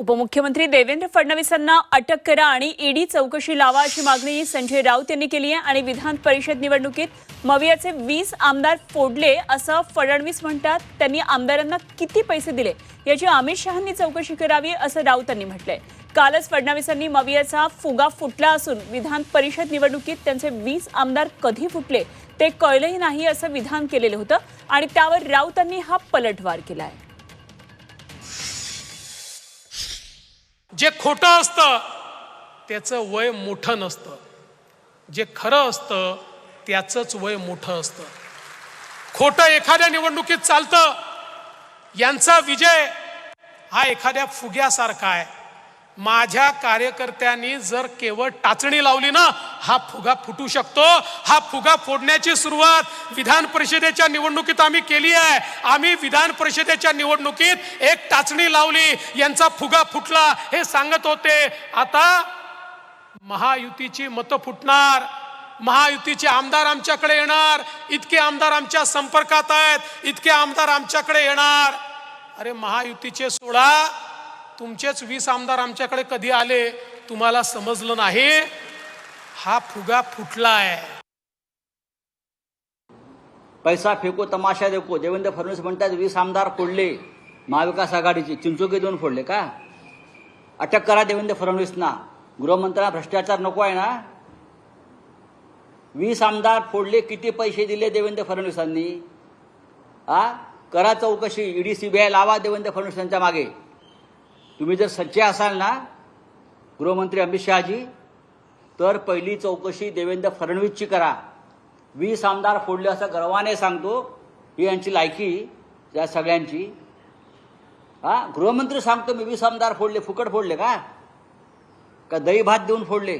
उपमुख्यमंत्री देवेंद्र फडणवीसांना अटक करा आणि ईडी चौकशी लावा अशी मागणी संजय राऊत यांनी केली आहे आणि विधान परिषद निवडणुकीत मवियाचे वीस आमदार फोडले असं फडणवीस म्हणतात. त्यांनी आमदारांना किती पैसे दिले याची अमित शहांनी चौकशी करावी असं राऊत यांनी म्हटलंय. कालच फडणवीसांनी मवियाचा फुगा फुटला असून विधान परिषद निवडणुकीत त्यांचे वीस आमदार कधी फुटले ते कळलंही नाही असं विधान केलेलं होतं आणि त्यावर राऊतांनी हा पलटवार केला आहे जे खोटं असतं त्याचं वय मोठं नसतं. जे खरं असतं त्याचंच वय मोठं असतं. खोटं एखाद्या निवडणुकीत चालतं यांचा विजय हा एखाद्या फुग्यासारखा आहे. माझ्या कार्यकर्त्यांनी जर केवळ टाचणी लावली ना हा फुगा फुटू शकतो. हा फुगा फोडण्याची सुरुवात विधान परिषदेच्या निवडणुकीत आम्ही केली आहे. आम्ही विधान परिषदेच्या निवडणुकीत एक टाचणी लावली यांचा फुगा फुटला हे सांगत होते. आता महायुतीची मतं फुटणार महायुतीचे आमदार आमच्याकडे येणार इतके आमदार आमच्या संपर्कात आहेत इतके आमदार आमच्याकडे येणार. अरे महायुतीचे सोळा तुमचेच वीस आमदार आमच्याकडे कधी आले तुम्हाला समजलं नाही? हा फुगा फुटला आहे पैसा फेको तमाशा देखो. देवेंद्र फडणवीस म्हणतात वीस आमदार फोडले महाविकास आघाडीचे चिंचोके देऊन फोडले का? अटक करा देवेंद्र फडणवीसना. गृहमंत्र्यांना भ्रष्टाचार नको आहे ना? वीस आमदार फोडले किती पैसे दिले देवेंद्र फडणवीसांनी? आ? करा चौकशी ईडी सीबीआय लावा देवेंद्र फडणवीसांच्या मागे. तुम्ही जर सच्चे असाल ना गृहमंत्री अमित शहाजी तर पहिली चौकशी देवेंद्र फडणवीसची करा. वीस आमदार फोडले असं गर्वाने सांगतो ही यांची लायकी या सगळ्यांची. हा गृहमंत्री सांगतो मी वीस आमदार फोडले फुकट फोडले का? का दही भात देऊन फोडले?